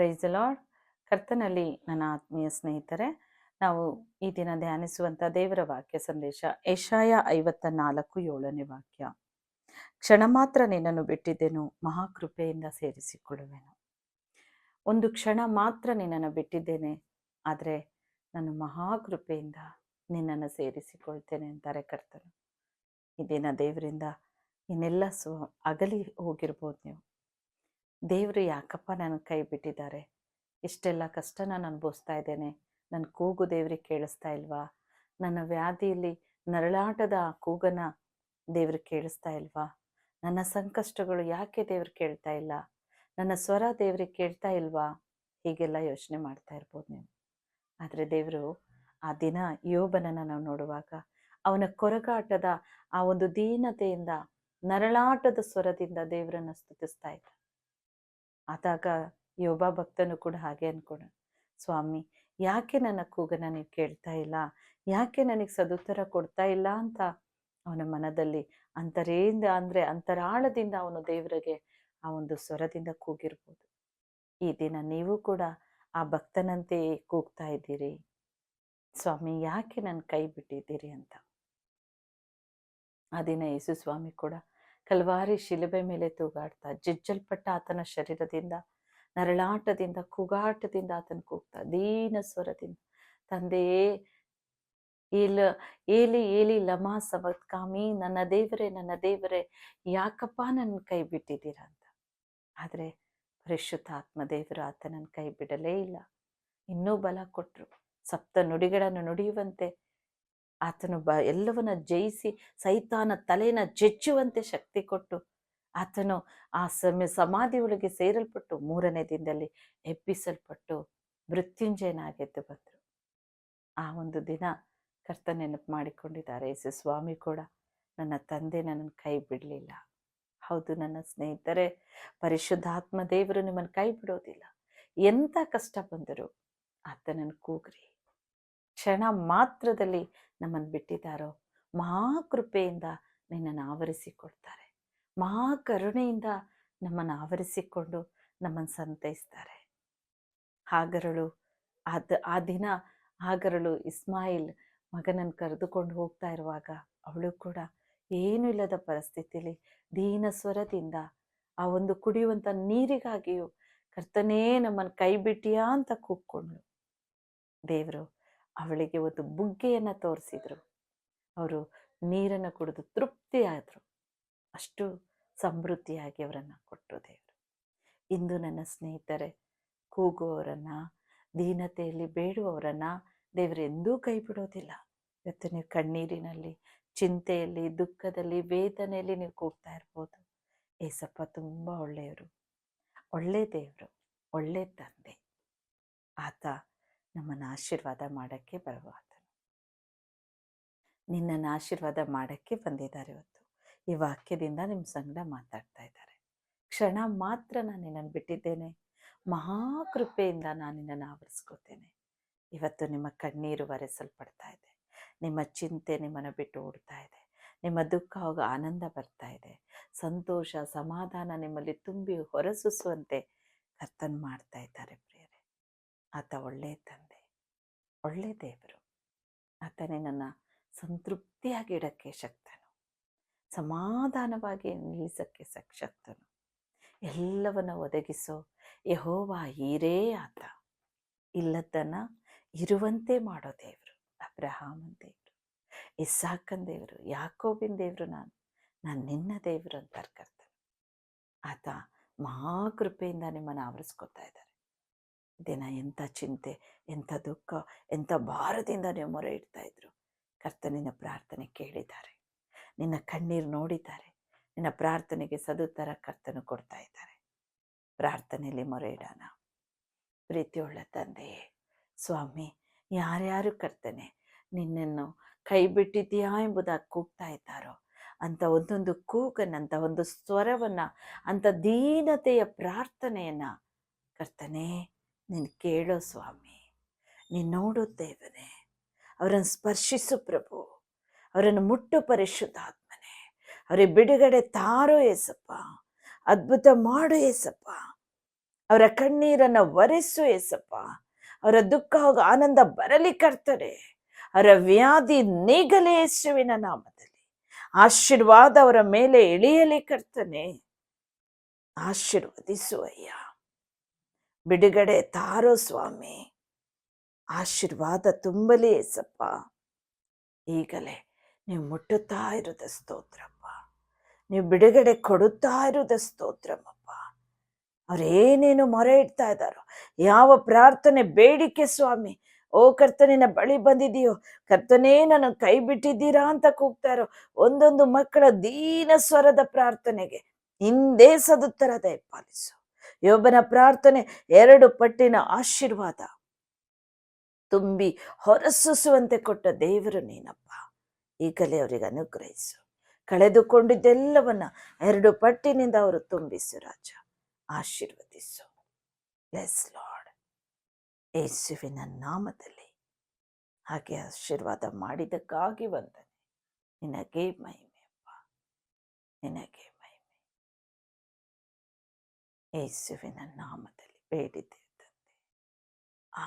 Price lord ಕರ್ತನಲ್ಲಿ ನನ್ನ ಆತ್ಮೀಯ ಸ್ನೇಹಿತರೆ, ನಾವು ಈ ದಿನ ಧ್ಯಾನಿಸುವಂಥ ದೇವರ ವಾಕ್ಯ ಸಂದೇಶ ಏಷಾಯ ಐವತ್ತ ನಾಲ್ಕು ಏಳನೇ ವಾಕ್ಯ. ಕ್ಷಣ ಮಾತ್ರ ನಿನ್ನನ್ನು ಬಿಟ್ಟಿದ್ದೆನು, ಮಹಾಕೃಪೆಯಿಂದ ಸೇರಿಸಿಕೊಳ್ಳುವೆನು. ಒಂದು ಕ್ಷಣ ಮಾತ್ರ ನಿನ್ನನ್ನು ಬಿಟ್ಟಿದ್ದೇನೆ, ಆದರೆ ನಾನು ಮಹಾಕೃಪೆಯಿಂದ ನಿನ್ನನ್ನು ಸೇರಿಸಿಕೊಳ್ತೇನೆ ಅಂತಾರೆ ಕರ್ತನು. ಈ ದಿನ ದೇವರಿಂದ ಇನ್ನೆಲ್ಲ ಸ್ವ ಅಗಲಿ ಹೋಗಿರ್ಬೋದು ನೀವು. ದೇವರು ಯಾಕಪ್ಪ ನನ್ನ ಕೈ ಬಿಟ್ಟಿದ್ದಾರೆ? ಇಷ್ಟೆಲ್ಲ ಕಷ್ಟ ನಾನು ಅನುಭವಿಸ್ತಾ ಇದ್ದೇನೆ. ನನ್ನ ಕೂಗು ದೇವ್ರಿಗೆ ಕೇಳಿಸ್ತಾ ಇಲ್ವಾ? ನನ್ನ ವ್ಯಾಧಿಯಲ್ಲಿ ನರಳಾಟದ ಆ ಕೂಗನ ದೇವ್ರಿಗೆ ಕೇಳಿಸ್ತಾ ಇಲ್ವಾ? ನನ್ನ ಸಂಕಷ್ಟಗಳು ಯಾಕೆ ದೇವ್ರಿಗೆ ಕೇಳ್ತಾ ಇಲ್ಲ? ನನ್ನ ಸ್ವರ ದೇವ್ರಿಗೆ ಕೇಳ್ತಾ ಇಲ್ವಾ? ಹೀಗೆಲ್ಲ ಯೋಚನೆ ಮಾಡ್ತಾ ಇರ್ಬೋದು ನೀವು. ಆದರೆ ದೇವರು ಆ ದಿನ ಯೋಬನನ್ನು ನಾವು ನೋಡುವಾಗ ಅವನ ಕೊರಗಾಟದ ಆ ಒಂದು ದೀನತೆಯಿಂದ ನರಳಾಟದ ಸ್ವರದಿಂದ ದೇವರನ್ನು ಸ್ತುತಿಸ್ತಾ ಇದ್ದ. ಆದಾಗ ಯೋಗ ಭಕ್ತನು ಕೂಡ ಹಾಗೆ ಅನ್ಕೊಂಡು, ಸ್ವಾಮಿ, ಯಾಕೆ ನನ್ನ ಕೂಗನ ನೀವು ಕೇಳ್ತಾ ಇಲ್ಲ? ಯಾಕೆ ನನಗೆ ಸದುತ್ತರ ಕೊಡ್ತಾ ಇಲ್ಲ? ಅಂತ ಅವನ ಮನದಲ್ಲಿ ಅಂತರೇಂದ ಅಂದರೆ ಅಂತರಾಳದಿಂದ ಅವನು ದೇವರಿಗೆ ಆ ಒಂದು ಸ್ವರದಿಂದ ಕೂಗಿರ್ಬೋದು. ಈ ದಿನ ನೀವು ಕೂಡ ಆ ಭಕ್ತನಂತೆ ಕೂಗ್ತಾ ಇದ್ದೀರಿ. ಸ್ವಾಮಿ, ಯಾಕೆ ನನ್ನ ಕೈ ಬಿಟ್ಟಿದ್ದೀರಿ ಅಂತ. ಆ ದಿನ ಯೇಸು ಸ್ವಾಮಿ ಕೂಡ ಕಲ್ವಾರಿ ಶಿಲುಬೆ ಮೇಲೆ ತೂಗಾಡ್ತಾ, ಜಜ್ಜಲ್ಪಟ್ಟ ಆತನ ಶರೀರದಿಂದ, ನರಳಾಟದಿಂದ, ಕೂಗಾಟದಿಂದ ಆತನ ಕೂಗ್ತಾ, ದೀನ ಸ್ವರದಿಂದ ತಂದೆಯೇ ಏಲ, ಏಲಿ ಏಲಿ, ಲಮಾ ಸವತ್ಕಾಮಿ ನನ್ನ ದೇವರೇ ನನ್ನ ದೇವರೇ, ಯಾಕಪ್ಪ ನನ್ನ ಕೈ ಬಿಟ್ಟಿದ್ದೀರಾ ಅಂತ? ಆದರೆ ಪರಿಶುದ್ಧ ಆತ್ಮ ದೇವರು ಆತನನ್ನ ಕೈ ಬಿಡಲೇ ಇಲ್ಲ. ಇನ್ನೂ ಬಲ ಕೊಟ್ಟರು ಸಪ್ತ ನುಡಿಗಳನ್ನು ನುಡಿಯುವಂತೆ ಆತನು ಬ, ಎಲ್ಲವನ್ನ ಜಯಿಸಿ ಸೈತಾನ ತಲೆನ ಜಜ್ಜುವಂತೆ ಶಕ್ತಿ ಕೊಟ್ಟು ಆತನು ಆ ಸಮಯ ಸಮಾಧಿ ಒಳಗೆ ಸೇರಲ್ಪಟ್ಟು ಮೂರನೇ ದಿನದಲ್ಲಿ ಎಬ್ಬಿಸಲ್ಪಟ್ಟು ಮೃತ್ಯುಂಜಯನಾಗೆದ್ದು ಬಂದರು. ಆ ಒಂದು ದಿನ ಕರ್ತ ನೆನಪು ಮಾಡಿಕೊಂಡಿದ್ದಾರೆ. ಯೇಸು ಸ್ವಾಮಿ ಕೂಡ ನನ್ನ ತಂದೆ ನನ್ನನ್ನು ಕೈ ಬಿಡಲಿಲ್ಲ. ಹೌದು, ನನ್ನ ಸ್ನೇಹಿತರೆ, ಪರಿಶುದ್ಧಾತ್ಮ ದೇವರು ನಿಮ್ಮನ್ನು ಕೈ ಬಿಡೋದಿಲ್ಲ. ಎಂಥ ಕಷ್ಟ ಬಂದರೂ ಆತನನ್ನು ಕೂಗ್ರಿ. ಕ್ಷಣ ಮಾತ್ರದಲ್ಲಿ ನಮ್ಮನ್ನು ಬಿಟ್ಟಿದ್ದಾರೋ? ಮಹಾಕೃಪೆಯಿಂದ ನಿನ್ನನ್ನು ಆವರಿಸಿಕೊಡ್ತಾರೆ. ಮಹಾಕರುಣೆಯಿಂದ ನಮ್ಮನ್ನು ಆವರಿಸಿಕೊಂಡು ನಮ್ಮನ್ನು ಸಂತೈಸ್ತಾರೆ. ಹಾಗರಳು ಅದ ಆ ದಿನ ಹಾಗರಳು ಇಸ್ಮಾಯಿಲ್ ಮಗನನ್ನು ಕರೆದುಕೊಂಡು ಹೋಗ್ತಾ ಇರುವಾಗ ಅವಳು ಕೂಡ ಏನೂ ಇಲ್ಲದ ಪರಿಸ್ಥಿತಿಯಲ್ಲಿ ದೀನ ಸ್ವರದಿಂದ ಆ ಒಂದು ಕುಡಿಯುವಂಥ ನೀರಿಗಾಗಿಯೂ ಕರ್ತನೇ ನಮ್ಮನ್ನು ಕೈ ಬಿಟ್ಟಿಯಾ ಅಂತ ಕೂಗ್ಕೊಂಡ್ಳು. ದೇವರು ಅವಳಿಗೆ ಒಂದು ಬುಗ್ಗೆಯನ್ನು ತೋರಿಸಿದರು. ಅವರು ನೀರನ್ನು ಕುಡಿದು ತೃಪ್ತಿಯಾದರು. ಅಷ್ಟು ಸಮೃದ್ಧಿಯಾಗಿ ಅವರನ್ನು ಕೊಟ್ಟು ದೇವರು. ಇಂದು ನನ್ನ ಸ್ನೇಹಿತರೆ, ಕೂಗುವವರನ್ನು, ದೀನತೆಯಲ್ಲಿ ಬೇಡುವವರನ್ನು ದೇವರು ಎಂದೂ ಕೈ ಬಿಡೋದಿಲ್ಲ ಇವತ್ತು ನೀವು ಕಣ್ಣೀರಿನಲ್ಲಿ, ಚಿಂತೆಯಲ್ಲಿ, ದುಃಖದಲ್ಲಿ, ವೇದನೆಯಲ್ಲಿ ನೀವು ಕೂಗ್ತಾ ಇರ್ಬೋದು. ಏಸಪ್ಪ ತುಂಬ ಒಳ್ಳೆಯವರು. ಒಳ್ಳೆ ದೇವರು, ಒಳ್ಳೆ ತಂದೆ. ಆತ ನಮ್ಮನ್ನು ಆಶೀರ್ವಾದ ಮಾಡೋಕ್ಕೆ ಬರುವಾತನು ನಿನ್ನನ್ನು ಆಶೀರ್ವಾದ ಮಾಡೋಕ್ಕೆ ಬಂದಿದ್ದಾರೆ ಇವತ್ತು. ಈ ವಾಕ್ಯದಿಂದ ನಿಮ್ಮ ಸಂಗಡ ಮಾತಾಡ್ತಾ ಇದ್ದಾರೆ. ಕ್ಷಣ ಮಾತ್ರ ನಾನು ನಿನ್ನನ್ನು ಬಿಟ್ಟಿದ್ದೇನೆ. ಮಹಾಕೃಪೆಯಿಂದ ನಾನು ನಿನ್ನನ್ನು ಆವರಿಸ್ಕೋತೇನೆ ಇವತ್ತು ನಿಮ್ಮ ಕಣ್ಣೀರು ಒರೆಸಲ್ಪಡ್ತಾ ಇದೆ. ನಿಮ್ಮ ಚಿಂತೆ ನಿಮ್ಮನ್ನು ಬಿಟ್ಟು ಓಡ್ತಾ ಇದೆ. ನಿಮ್ಮ ದುಃಖ ಹೋಗ ಆನಂದ ಬರ್ತಾ ಇದೆ. ಸಂತೋಷ, ಸಮಾಧಾನ ನಿಮ್ಮಲ್ಲಿ ತುಂಬಿ ಹೊರಸೂಸುವಂತೆ ಕರ್ತನ್ ಮಾಡ್ತಾ ಇದ್ದಾರೆ. ಆತ ಒಳ್ಳೆಯ ತಂದೆ, ಒಳ್ಳೆ ದೇವರು. ಆತನೇ ನನ್ನ ಸಂತೃಪ್ತಿಯಾಗಿ ಇಡಕ್ಕೆ ಶಕ್ತನು. ಸಮಾಧಾನವಾಗಿ ನಿಲ್ಲಿಸಕ್ಕೆ ಶಕ್ತನು ಎಲ್ಲವನ್ನು ಒದಗಿಸೋ ಯಹೋವಾ ಹೀರೇ ಆತ. ಇಲ್ಲದನ್ನ ಇರುವಂತೆ ಮಾಡೋ ದೇವರು, ಅಬ್ರಹಾಮನ್ ದೇವರು ಇಸ್ಸಾಕನ್ ದೇವರು, ಯಾಕೋಬಿನ್ ದೇವರು ನಾನು ನಾನು ನಿನ್ನ ದೇವರು ಅಂತ ಕರ್ತನು ಆತ ಮಹಾಕೃಪೆಯಿಂದ ನಿಮ್ಮನ್ನು ಆವರಿಸ್ಕೊತಾ ಇದ್ದಾರೆ. ದಿನ ಎಂಥ ಚಿಂತೆ, ಎಂಥ ದುಃಖ, ಎಂಥ ಭಾರದಿಂದ ನೀವು ಮೊರೆ ಇಡ್ತಾ ಇದ್ರು. ಕರ್ತನಿನ ಪ್ರಾರ್ಥನೆ ಕೇಳಿದ್ದಾರೆ. ನಿನ್ನ ಕಣ್ಣೀರು ನೋಡಿದ್ದಾರೆ. ನಿನ್ನ ಪ್ರಾರ್ಥನೆಗೆ ಸದುತ್ತರ ಕರ್ತನು ಕೊಡ್ತಾ ಇದ್ದಾರೆ. ಪ್ರಾರ್ಥನೆಯಲ್ಲಿ ಮೊರೆ ಇಡೋಣ. ಪ್ರೀತಿಯುಳ್ಳ ತಂದೆಯೇ ಸ್ವಾಮಿ, ಯಾರ್ಯಾರು ಕರ್ತನೆ, ನಿನ್ನನ್ನು ಕೈ ಬಿಟ್ಟಿದ್ದೀಯಾ ಎಂಬುದಾಗಿ ಕೂಗ್ತಾ ಇದ್ದಾರೋ ಅಂತ ಒಂದೊಂದು ಕೂಗನ್ನಂಥ ಒಂದು ಸ್ವರವನ್ನು, ಅಂಥ ದೀನತೆಯ ಪ್ರಾರ್ಥನೆಯನ್ನು ಕರ್ತನೆ ನೀನು ಕೇಳೋ ಸ್ವಾಮಿ, ನೀನು ನೋಡು ದೇವನೇ, ಅವರನ್ನು ಸ್ಪರ್ಶಿಸು ಪ್ರಭು, ಅವರನ್ನು ಮುಟ್ಟು ಪರಿಶುದ್ಧಾತ್ಮನೆ. ಅವರಿಗೆ ಬಿಡುಗಡೆ ತಾರೋ ಏಸಪ್ಪ, ಅದ್ಭುತ ಮಾಡು ಏಸಪ್ಪ. ಅವರ ಕಣ್ಣೀರನ್ನು ಒರೆಸು ಏಸಪ್ಪ. ಅವರ ದುಃಖ ಹೋಗಿ ಆನಂದ ಬರಲಿ ಕರ್ತನೆ. ಅವರ ವ್ಯಾಧಿ ನೀಗಲೇ ಯೇಸುವಿನ ನಾಮದಲ್ಲಿ. ಆಶೀರ್ವಾದ ಅವರ ಮೇಲೆ ಇಳಿಯಲಿ ಕರ್ತನೆ. ಆಶೀರ್ವದಿಸು ಅಯ್ಯ. ಬಿಡುಗಡೆ ತಾರೋ ಸ್ವಾಮಿ. ಆಶೀರ್ವಾದ ತುಂಬಲಿ ಏಸಪ್ಪ. ಈಗಲೇ ನೀವು ಮುಟ್ಟುತ್ತಾ ಇರುವುದ ಸ್ತೋತ್ರಪ್ಪ. ನೀವು ಬಿಡುಗಡೆ ಕೊಡುತ್ತಾ ಇರುವುದ ಸ್ತೋತ್ರಮ್ಮಪ್ಪ ಅವ್ರು ಏನೇನು ಮೊರೆ ಇಡ್ತಾ ಇದ್ದಾರೋ. ಯಾವ ಪ್ರಾರ್ಥನೆ ಬೇಡಿಕೆ ಸ್ವಾಮಿ. ಓ ಕರ್ತನಿನ ಬಳಿ ಬಂದಿದೆಯೋ. ಕರ್ತನೇ, ನನ್ನ ಕೈ ಬಿಟ್ಟಿದ್ದೀರಾ ಅಂತ ಕೂಗ್ತಾ ಇರೋ ಒಂದೊಂದು ಮಕ್ಕಳ ದೀನ ಸ್ವರದ ಪ್ರಾರ್ಥನೆಗೆ ಹಿಂದೆ ಸದುತ್ತರ ದಯಪಾಲಿಸು ಯೋಬನ ಪ್ರಾರ್ಥನೆ ಎರಡು ಪಟ್ಟಿನ ಆಶೀರ್ವಾದ. ತುಂಬಿ ಹೊರಸೂಸುವಂತೆ ಕೊಟ್ಟ ದೇವರು ನೀನಪ್ಪ. ಈಗಲೇ ಅವರಿಗೆ ಅನುಗ್ರಹಿಸು. ಕಳೆದುಕೊಂಡಿದ್ದೆಲ್ಲವನ್ನ ಎರಡು ಪಟ್ಟಿನಿಂದ ಅವರು ತುಂಬಿಸು ರಾಜ. ಆಶೀರ್ವದಿಸು. ಲೆಸ್ ಲಾರ್ಡ್ ಯೇಸುವಿನ ನಾಮದಲ್ಲಿ ಹಾಗೆ ಆಶೀರ್ವಾದ ಮಾಡಿದಕ್ಕಾಗಿ ವಂದನೆ. ನಿನಗೆ ಮಹಿಮೆಯಪ್ಪ. ನಿನಗೆ യേശുവിനെ നാമത്തിൽ പേടി തീർത്തേ ആ